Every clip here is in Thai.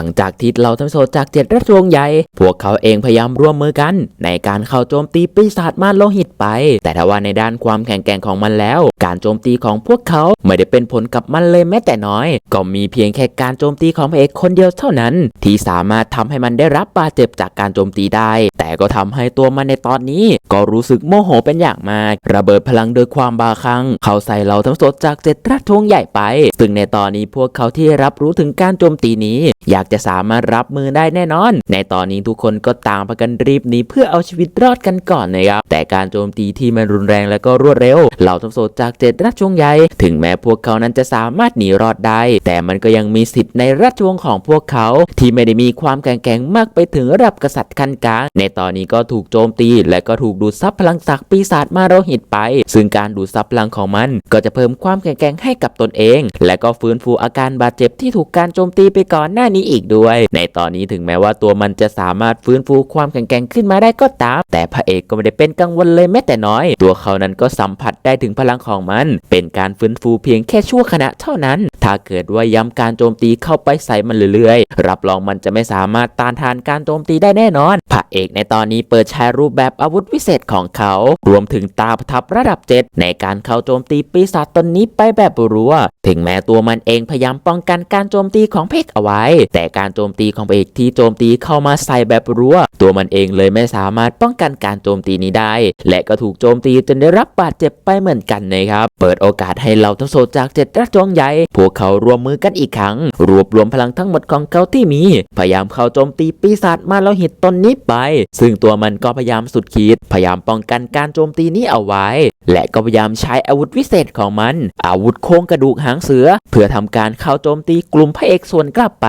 ลังจากที่เราทั้งโซจากเจ็ดราชวงศ์ใหญ่ พวกเขาเองพยายามร่วมมือกัน ในการเข้าโจมตีปีศาจมารโลหิตไป แต่ถ้าว่าในด้านความแข็งแกร่งของมันแล้ว การโจมตีของพวกเขาไม่ได้เป็นผลกับมันเลยแม้แต่น้อย ก็มีเพียงแค่การโจมตีของพระเอกคนเดียวเท่านั้น ที่สามารถทำให้มันได้รับบาดเจ็บจากการโจมตีได้ แต่ก็ทำให้ตัวมันในตอนนี้ ก็รู้สึกโมโหเป็นอย่างมาก ระเบิดพลังโดยความบาคลั่งเข้าใส่เราทั้งสดจากเจ็ดราชวงศ์ใหญ่ไป ซึ่งในตอนนี้พวกเขาที่รับรู้ถึงการโจมตีนี้อยากจะสามารถรับมือได้แน่นอน ในตอนนี้ทุกคนก็ต่างพากันรีบหนีเพื่อเอาชีวิตรอดกันก่อนนะครับแต่การโจมตีที่มันรุนแรงและก็รวดเร็ว เหล่าทั้งโสดจากเจ็ดราชวงศ์ใหญ่ถึงแม้พวกเขานั้นจะสามารถหนีรอดได้ แต่มันก็ยังมีสิทธิ์ในราชวงศ์ของพวกเขา ที่ไม่ได้มีความแข็งแกร่งมากไปถึงระดับกษัตริย์ขั้นกลางในตอนนี้ก็ถูกโจมตี และก็ถูกดูดซับพลังศักดิ์ปีศาจมาโรหิตไป ซึ่งการดูดซับพลังของมัน ก็จะเพิ่มความแข็งแกร่งให้กับตนเอง และก็ฟื้นฟูอาการบาดเจ็บที่ถูกการโจมตีไปก่อนหน้านี้อีกด้วย ในตอนนี้ถึงแม้ว่าตัวมันจะสามารถฟื้นฟูความแข็งแกร่งขึ้นมาได้ก็ตาม แต่พระเอกก็ไม่ได้เป็นกังวลเลยแม้แต่น้อย ตัวเขานั้นก็สัมผัสได้ถึงพลังของมัน เป็นการฟื้นฟูเพียงแค่ชั่วขณะเท่านั้น ถ้าเกิดว่าย้ำการโจมตีเข้าไปใส่มันเรื่อยๆ รับรองมันจะไม่สามารถต้านทานการโจมตีได้แน่นอน พระเอกในตอนนี้เปิดใช้รูปแบบอาวุธวิเศษของเขา รวมถึงตาประทับระดับเจ็ดในการเข้าโจมตีปีศาจตนนี้ไปแบบรัว ถึงแม้ตัวมันเองพยายามป้องกันการโจมตีของเพกเอาไว้แต่การโจมตีของพระเอกที่โจมตีเข้ามาใส่แบบรัวตัวมันเองเลยไม่สามารถป้องกันการโจมตีนี้ได้ และก็ถูกโจมตีจนได้รับบาดเจ็บไปเหมือนกันนะครับ เปิดโอกาสให้เราทั้งโซจากเจ็ดราชวงศ์ใหญ่พวกเขารวมมือกันอีกครั้ง รวบรวมพลังทั้งหมดของเขาที่มี พยายามเข้าโจมตีปีศาจมาแล้วหิตตนนี้ไป ซึ่งตัวมันก็พยายามสุดขีด พยายามป้องกันการโจมตีนี้เอาไว้ และก็พยายามใช้อาวุธวิเศษของมัน อาวุธโค้งกระดูกหางเสือ เพื่อทำการเข้าโจมตีกลุ่มพระเอกส่วนกลับไป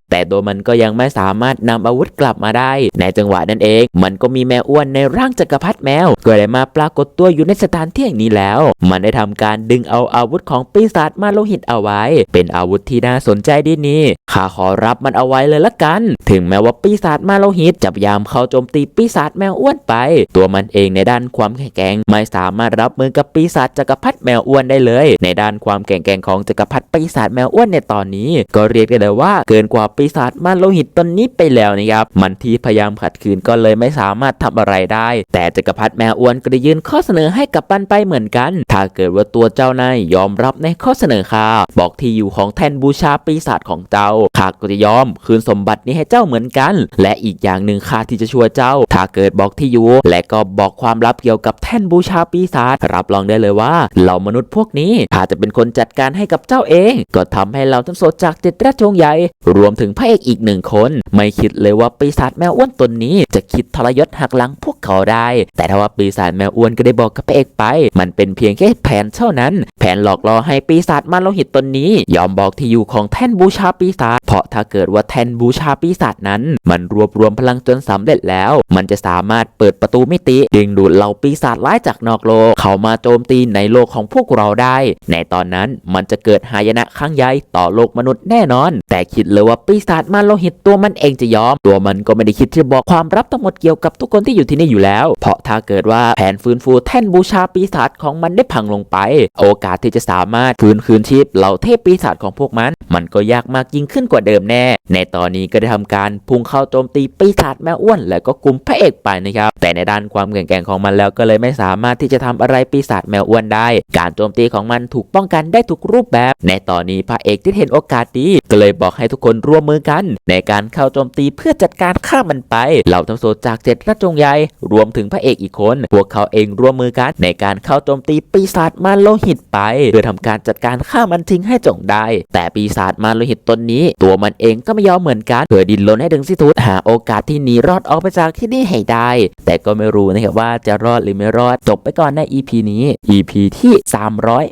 แต่ตัวมันก็ยังไม่สามารถนำอาวุธกลับมาได้ ในจังหวะนั้นเอง มันก็มีแมวอ้วนในร่างจักรพรรดิแมวก็ได้มาปรากฏตัวอยู่ในสถานที่แห่งนี้แล้ว มันได้ทำการดึงเอาอาวุธของปีศาจมาโลหิตเอาไว้ เป็นอาวุธที่น่าสนใจดีนี่ข้าขอรับมันเอาไว้เลยละกัน ถึงแม้ว่าปีศาจมาโลหิตจะพยายามเข้าโจมตีปีศาจแมวอ้วนไป ตัวมันเองในด้านความแข็งแกร่งไม่สามารถรับมือกับปีศาจจักรพรรดิแมวอ้วนได้เลย ในด้านความแข็งแกร่งของจักรพรรดิปีศาจแมวอ้วนในตอนนี้ ก็เรียกได้เลยว่าเกินกว่าปีปีศาจมาโลหิตตนนี้ไปแล้วนะครับ มันที่พยายามขัดขืนก็เลยไม่สามารถทำอะไรได้ แต่จักรพรรดิแมวอ้วนก็ได้ยื่นข้อเสนอให้กับปันไปเหมือนกัน ถ้าเกิดว่าตัวเจ้านายยอมรับในข้อเสนอข้าบอกที่อยู่ของแท่นบูชาปีศาจของเจ้าข้าก็จะยอมคืนสมบัตินี้ให้เจ้าเหมือนกัน และอีกอย่างหนึ่งข้าที่จะช่วยเจ้า ถ้าเกิดบอกที่อยู่ และก็บอกความลับเกี่ยวกับแท่นบูชาปีศาจรับรองได้เลยว่าเหล่ามนุษย์พวกนี้ข้าจะเป็นคนจัดการให้กับเจ้าเอง ก็ทำให้เราทั้งโสดจากเจ็ดราชวงศ์ใหญ่ รวมถึงพระเอกอีกหนึ่งคน ไม่คิดเลยว่าปีศาจแมวอ้วนตนนี้ จะคิดทรยศหักหลังพวกเขาได้ แต่ถ้าว่าปีศาจแมวอ้วนก็ได้บอกกับพระเอกไป มันเป็นเพียงแค่แผนเท่านั้น แผนหลอกล่อให้ปีศาจมาโลหิตตนนี้ ยอมบอกที่อยู่ของแท่นบูชาปีศาจเพราะถ้าเกิดว่าแท่นบูชาปีศาจนั้น มันรวบรวมพลังจนสำเร็จแล้ว มันจะสามารถเปิดประตูมิติดึงดูดเหล่าปีศาจร้ายจากนอกโลก เข้ามาโจมตีในโลกของพวกเราได้ ในตอนนั้นมันจะเกิดหายนะครั้งใหญ่ต่อโลกมนุษย์แน่นอน แต่คิดเลยว่าปีศาจมาโลหิตตัวมันเองจะยอม ตัวมันก็ไม่ได้คิดที่จะบอกความรับทั้งหมดเกี่ยวกับทุกคนที่อยู่ที่นี่อยู่แล้ว เพราะถ้าเกิดว่าแผนฟื้นฟูแท่นบูชาปีศาจของมันได้พังลงไป โอกาสที่จะสามารถฟื้นคืนชีพเหล่าเทพปีศาจของพวกมัน มันก็ยากมากยิ่งขึ้นกว่าเดิมแน่ ในตอนนี้ก็ได้ทำการพุ่งเข้าโจมตีปีศาจแมวอ้วน และก็กลุ่มพระเอกไปนะครับ แต่ในด้านความแข็งแกร่งของมันแล้วก็เลยไม่สามารถที่จะทำอะไรปีศาจแมวอ้วนได้ การโจมตีของมันถูกป้องกันได้ทุกรูปแบบ ในตอนนี้พระเอกที่เห็นโอกาสดีก็เลยบอกให้ทุกคนร่วมมือกัน ในการเข้าโจมตีเพื่อจัดการฆ่ามันไป เหล่าทั้งโซจากเจ็ดราชวงศ์ใหญ่รวมถึงพระเอกอีกคน พวกเขาเองร่วมมือกัน ในการเข้าโจมตีปีศาจมาโลหิตไปเพื่อทำการจัดการฆ่ามันทิ้งให้จงได้ แต่ปีศาจมาโลหิตตนนี้ ตัวมันเองก็ไม่ยอมเหมือนกันเพื่อดินรนให้ถึงสิทุดหาโอกาสที่หนีรอดออกไปจากที่นี่ให้ได้ แต่ก็ไม่รู้นะครับว่าจะรอดหรือไม่รอดจบไปก่อนใน EP นี้ EP ที่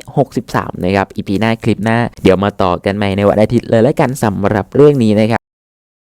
363 นะครับ EP หน้าคลิปหน้า เดี๋ยวมาต่อกันใหม่ในวันอาทิตย์เลยแล้วกันสำหรับเรื่องนี้นะครับ